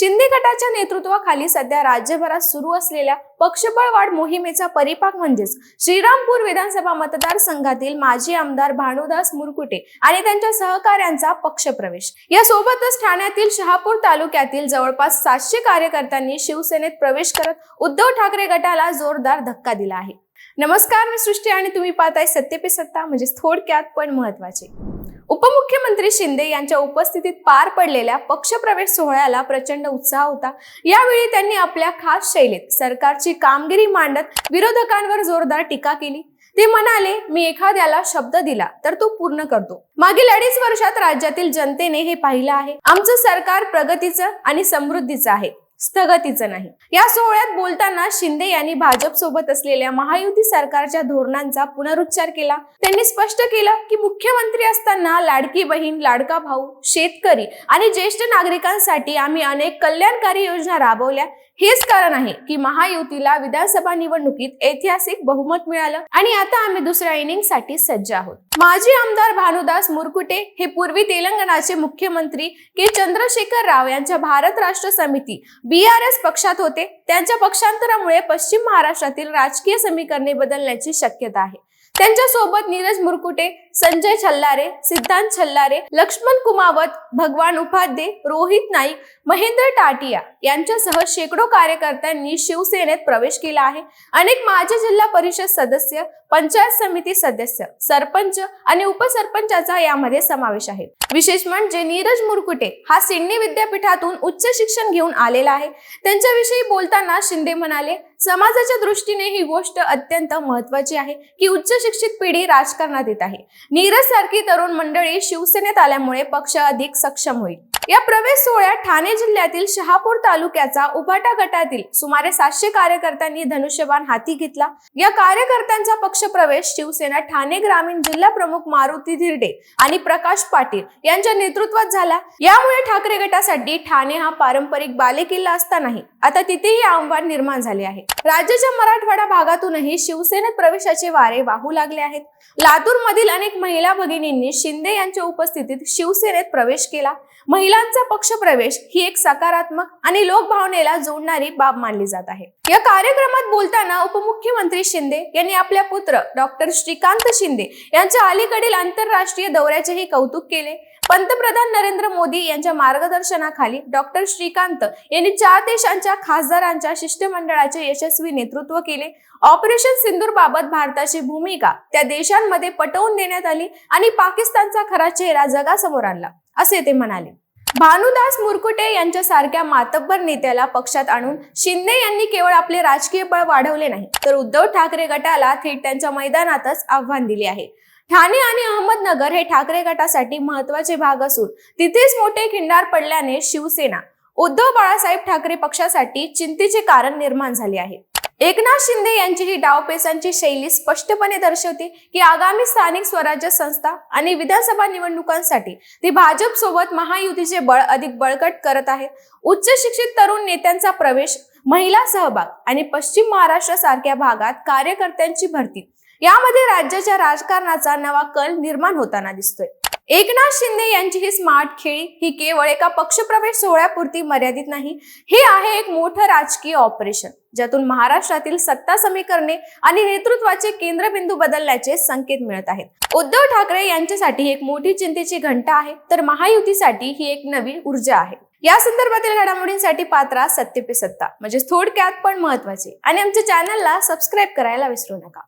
शिंदे गटाच्या नेतृत्वाखाली सध्या राज्यभरात सुरू असलेल्या पक्षबळ वाढ मोहिमेचा परिपाक म्हणजेच श्रीरामपूर विधानसभा मतदारसंघातील माजी आमदार भानुदास मुरकुटे आणि त्यांच्या सहकाऱ्यांचा पक्षप्रवेश. या सोबतच ठाण्यातील शहापूर तालुक्यातील जवळपास सातशे कार्यकर्त्यांनी शिवसेनेत प्रवेश करत उद्धव ठाकरे गटाला जोरदार धक्का दिला आहे. नमस्कार मी सृष्टी आणि तुम्ही पाहताय सत्य पे सत्ता म्हणजे थोडक्यात पण महत्त्वाचे उपमुख्यमंत्री शिंदे यांच्या उपस्थितीत पार पडलेल्या पक्षप्रवेश सोहळ्याला प्रचंड उत्साह होता. यावेळी त्यांनी आपल्या खास शैलीत सरकारची कामगिरी मांडत विरोधकांवर जोरदार टीका केली. ते म्हणाले मी एखाद्याला शब्द दिला तर तो पूर्ण करतो. मागील अडीच वर्षात राज्यातील जनतेने हे पाहिलं आहे. आमचं सरकार प्रगतीचं आणि समृद्धीचं आहे. स्थगतीचं नाही. या सोहळ्यात बोलताना शिंदे यांनी भाजप सोबत असलेल्या महायुती सरकारच्या धोरणांचा पुनरुच्चार केला. त्यांनी स्पष्ट केलं की मुख्यमंत्री असताना लाडकी बहीण लाडका भाऊ शेतकरी आणि ज्येष्ठ नागरिकांसाठी आम्ही अनेक कल्याणकारी योजना राबवल्या. हेच कारण आहे की महायुतीला विधानसभा निवडणुकीत ऐतिहासिक बहुमत मिळालं आणि आता आम्ही दुसऱ्या इनिंगसाठी सज्ज आहोत. माजी आमदार भानुदास मुरकुटे हे पूर्वी तेलंगणाचे मुख्यमंत्री के चंद्रशेखर राव यांच्या भारत राष्ट्र समिती बी आर एस पक्षात होते. त्यांच्या पक्षांतरामुळे पश्चिम महाराष्ट्रातील राजकीय समीकरणे बदलण्याची शक्यता आहे. त्यांच्यासोबत नीरज मुरकुटे संजय छल्लारे सिद्धांत छल्लारे लक्ष्मण कुमावत भगवान उपाध्ये रोहित नाईक महेंद्र टाटिया यांच्यासह शेकडो कार्यकर्त्यांनी शिवसेनेत प्रवेश केला आहे. अनेक माजी जिल्हा परिषद सदस्य पंचायत समिती सदस्य सरपंच आणि उपसरपंचाचा यामध्ये समावेश आहे. विशेष म्हणजे नीरज मुरकुटे हा सिडनी विद्यापीठातून उच्च शिक्षण घेऊन आलेला आहे. त्यांच्याविषयी बोलताना शिंदे म्हणाले समाजाच्या दृष्टीने ही गोष्ट अत्यंत महत्वाची आहे की उच्च शिक्षित पिढी राजकारणात येत आहे. नीरज सारखी तरुण मंडळी शिवसेनेत आल्यामुळे पक्ष अधिक सक्षम होईल. या प्रवेश सोहळ्यात ठाणे जिल्ह्यातील शहापूर तालुक्याचा उभाटा गटातील सुमारे सातशे कार्यकर्त्यांनी धनुष्यबाण हाती घेतला. या कार्यकर्त्यांचा पक्षप्रवेश शिवसेना ठाणे ग्रामीण जिल्हा प्रमुख मारुती धिरडे आणि प्रकाश पाटील यांच्या नेतृत्वात झाला. यामुळे ठाकरे गटासाठी ठाणे हा पारंपरिक बालेकिल्ला असतानाही आता तिथेही आव्हान निर्माण झाले आहे. राज्याच्या मराठवाडा भागातूनही शिवसेनेत प्रवेशाचे वारे वाहू लागले आहेत. लातूर मधील अनेक महिला भगिनींनी शिंदे यांच्या उपस्थितीत शिवसेनेत प्रवेश केला. महिलांचा पक्षप्रवेश ही एक सकारात्मक आणि लोकभावनेला जोडणारी बाब मानली जात आहे. या कार्यक्रमात बोलताना उपमुख्यमंत्री शिंदे यांनी आपल्या पुत्र डॉक्टर श्रीकांत शिंदे यांच्या अलीकडील आंतरराष्ट्रीय दौऱ्याचेही कौतुक केले. पंतप्रधान नरेंद्र मोदी यांच्या मार्गदर्शनाखाली डॉक्टर श्रीकांत यांनी चार देशांच्या खासदारांच्या शिष्टमंडळाचे यशस्वी नेतृत्व केले. ऑपरेशन सिंदूर बाबत भारताची भूमिका त्या देशांमध्ये पटवून देण्यात आली आणि पाकिस्तानचा खरा चेहरा जगासमोर आणला. असे ते म्हणाले. भानुदास मुरकुटे यांच्यासारख्या मातब्बर नेत्याला पक्षात आणून शिंदे यांनी केवळ आपले राजकीय बळ वाढवले नाही तर उद्धव ठाकरे गटाला थेट त्यांच्या मैदानातच आव्हान दिले आहे. ठाणे आणि अहमदनगर हे ठाकरे गटासाठी महत्त्वाचे भाग असून तिथेच मोठे खिंडार पडल्याने शिवसेना उद्धव बाळासाहेब ठाकरे पक्षासाठी चिंतेचे कारण निर्माण झाले आहे. एकनाथ शिंदे यांची ही डावपेचांची शैली स्पष्टपणे दर्शवते की आगामी स्थानिक स्वराज्य संस्था आणि विधानसभा निवडणुकांसाठी ते भाजप सोबत महायुतीचे बळ अधिक बळकट करत आहेत उच्च शिक्षित तरुण नेत्यांचा प्रवेश महिला सहभाग आणि पश्चिम महाराष्ट्र सारख्या भागात कार्यकर्त्यांची भरती. यामध्ये राज्याच्या राजकारणाचा नवा कल निर्माण होताना दिसतोय. एकनाथ शिंदे यांची ही स्मार्ट खेळी ही केवळ एका पक्षप्रवेश सोहळ्यापुरती मर्यादित नाही. हे आहे एक मोठं राजकीय ऑपरेशन ज्यातून महाराष्ट्रातील सत्ता समीकरणे आणि नेतृत्वाचे केंद्रबिंदू बदलण्याचे संकेत मिळत आहेत. उद्धव ठाकरे यांच्यासाठी एक मोठी चिंतेची घंटा आहे तर महायुतीसाठी ही एक नवी ऊर्जा आहे. या संदर्भातील घडामोडींसाठी पात्रा सत्य पे सत्ता म्हणजे थोडक्यात पण महत्त्वाचे आणि आमच्या चॅनलला सबस्क्राईब करायला विसरू नका.